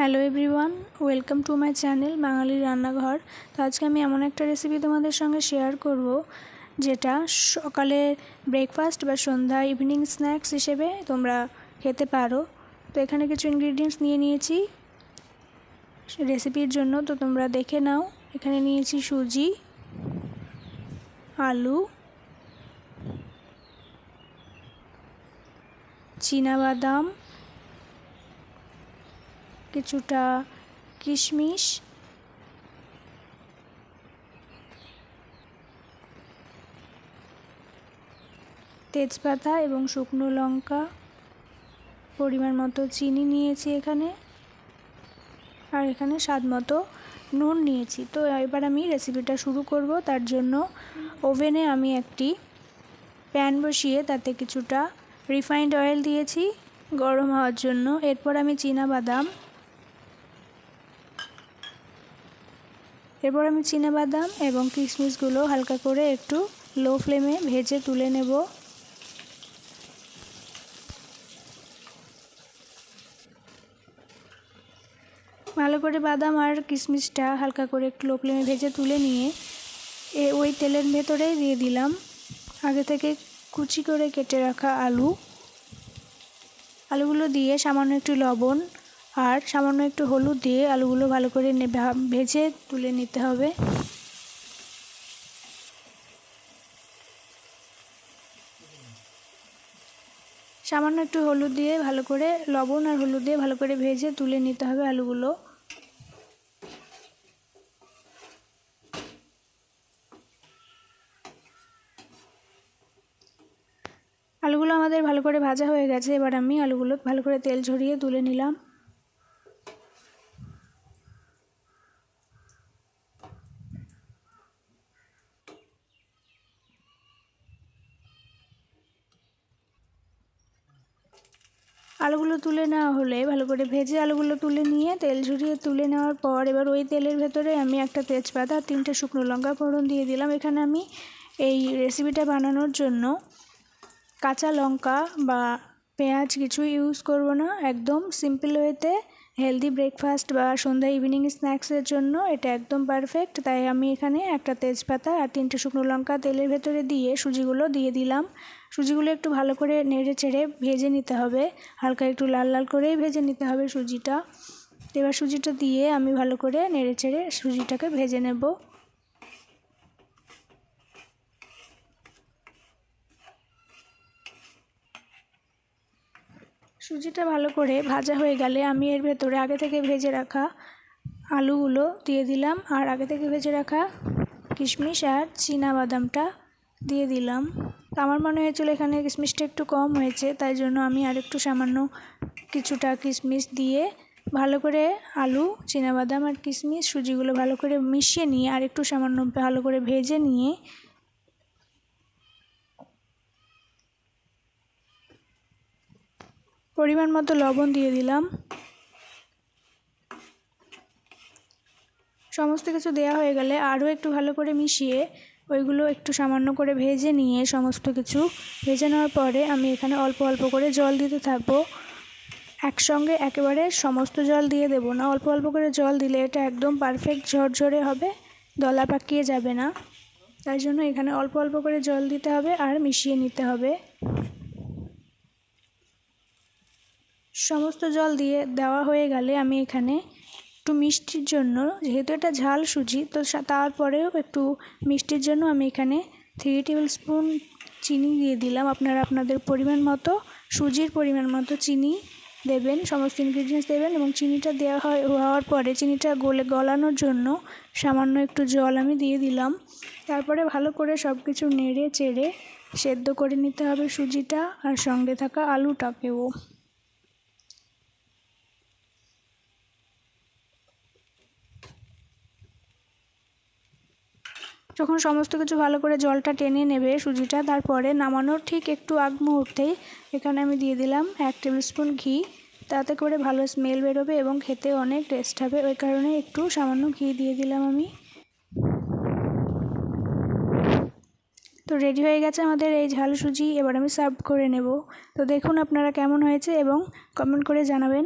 Hello everyone, welcome to my channel Bangali Rannaghar. তো আজকে আমি এমন একটা রেসিপি তোমাদের সঙ্গে শেয়ার করব, যেটা সকালে ব্রেকফাস্ট বা সন্ধ্যা ইভিনিং স্ন্যাক্স হিসেবে তোমরা খেতে পারো। তো এখানে কিছু ইনগ্রিডিয়েন্টস নিয়ে নিয়েছি। রেসিপির জন্য তো তোমরা দেখে নাও। এখানে নিয়েছি সুজি, আলু বাদাম কিছুটা কিশমিশ। তেজপাতা এবং শুকনো লঙ্কা পরিমাণ মতো চিনি নিয়েছি এখানে। আর এখানে স্বাদ মতো নুন নিয়েছি। তো এবার আমি রেসিপিটা শুরু করব। তার জন্য ওভেনে আমি একটি প্যান বসিয়ে তাতে কিছুটা রিফাইন্ড অয়েল দিয়েছি গরম হওয়ার জন্য। এরপর আমি বাদাম এরপর আমি বাদাম এবং কিশমিশগুলো হালকা করে একটু লো ফ্লেমে ভেজে তুলে নেব। ভালো করে বাদাম আর কিশমিশটা হালকা করে একটু লো ফ্লেমে ভেজে তুলে নিয়ে এ ওই তেলের ভেতরে দিয়ে দিলাম। আগে থেকে কুচি করে কেটে রাখা আলু। আলুগুলো দিয়ে সামান্য একটু লবণ আর সামান্য একটু হলুদ দিয়ে আলুগুলো ভালো করে ভেজে তুলে নিতে হবে। সামান্য একটু হলুদ দিয়ে ভালো করে, লবণ আর হলুদ দিয়ে ভালো করে ভেজে তুলে নিতে হবে আলুগুলো। আলুগুলো আমাদের ভালো করে ভাজা হয়ে গেছে। এবার আমি আলুগুলো ভালো করে তেল ঝরিয়ে তুলে নিলাম। আলুগুলো তুলে নেওয়া হলে। ভালো করে ভেজে আলুগুলো তুলে নিয়ে তেল ঝরিয়ে তুলে নেওয়ার পর এবার ওই তেলের ভেতরে আমি একটা তেজপাতা আর তিনটে শুকনো লঙ্কা ফোড়ন দিয়ে দিলাম। এখানে আমি এই রেসিপিটা বানানোর জন্য কাঁচা লঙ্কা বা পেঁয়াজ কিছু ইউজ করব না। একদম সিম্পল ওয়েতে হেলদি ব্রেকফাস্ট বা সন্ধ্যা ইভিনিং স্ন্যাক্সের জন্য এটা একদম পারফেক্ট তাই আমি এখানে একটা তেজপাতা আর তিনটে শুকনো লঙ্কা তেলের ভেতরে দিয়ে সুজিগুলো দিয়ে দিলাম। সুজিগুলো একটু ভালো করে নেড়ে চেড়ে ভেজে নিতে হবে। হালকা একটু লাল লাল করেই ভেজে নিতে হবে সুজিটা। এবার সুজিটা দিয়ে আমি ভালো করে নেড়ে চেড়ে সুজিটাকে ভেজে নেব। সুজিটা ভালো করে ভাজা হয়ে গেলে আমি এর ভেতরে আগে থেকে ভেজে রাখা আলুগুলো দিয়ে দিলাম। আর আগে থেকে ভেজে রাখা কিশমিশ আর বাদামটা দিয়ে দিলাম। আমার মনে হয়েছিল এখানে কিশমিশটা একটু কম হয়েছে, তাই জন্য আমি আর একটু সামান্য কিছুটা কিশমিশ দিয়ে ভালো করে আলু বাদাম আর কিশমিশ, সুজিগুলো ভালো করে মিশিয়ে নিয়ে আর একটু সামান্য ভালো করে ভেজে নিয়ে পরিমাণ মতো লবণ দিয়ে দিলাম। সমস্ত কিছু দেওয়া হয়ে গেলে আরও একটু ভালো করে মিশিয়ে ওইগুলো একটু সামান্য করে ভেজে নিয়ে সমস্ত কিছু ভেজে নেওয়ার পরে আমি এখানে অল্প অল্প করে জল দিতে থাকব। একসঙ্গে একেবারে সমস্ত জল দিয়ে দেব না। অল্প অল্প করে জল দিলে এটা একদম পারফেক্ট ঝরঝরে হবে, দলা পাকিয়ে যাবে না। তাই জন্য এখানে অল্প অল্প করে জল দিতে হবে আর মিশিয়ে নিতে হবে। সমস্ত জল দিয়ে দেওয়া হয়ে গেলে আমি এখানে একটু মিষ্টির জন্য, যেহেতু এটা ঝাল সুজি, তো তারপরেও একটু মিষ্টির জন্য আমি এখানে থ্রি টেবিল স্পুন চিনি দিয়ে দিলাম। আপনারা আপনাদের পরিমাণ মতো, সুজির পরিমাণ মতো চিনি দেবেন, সমস্ত ইনগ্রিডিয়েন্টস দেবেন এবং চিনিটা দেওয়া হয়, হওয়ার পরে চিনিটা গলে, গলানোর জন্য সামান্য একটু জল আমি দিয়ে দিলাম। তারপরে ভালো করে সব কিছু নেড়ে, চেড়ে সেদ্ধ করে নিতে হবে সুজিটা আর সঙ্গে থাকা আলুটাকেও। যখন সমস্ত কিছু ভালো করে জলটা টেনে নেবে সুজিটা, তারপরে নামানোর ঠিক একটু আগ মুহূর্তেই এখানে আমি দিয়ে দিলাম এক টেবিল স্পুন ঘি। তাতে করে ভালো স্মেল বেরোবে এবং খেতে অনেক টেস্ট হবে। ওই কারণে একটু সামান্য ঘি দিয়ে দিলাম আমি। তো রেডি হয়ে গেছে আমাদের এই ঝাল সুজি। এবার আমি সার্ভ করে নেব। তো দেখুন আপনারা কেমন হয়েছে এবং কমেন্ট করে জানাবেন।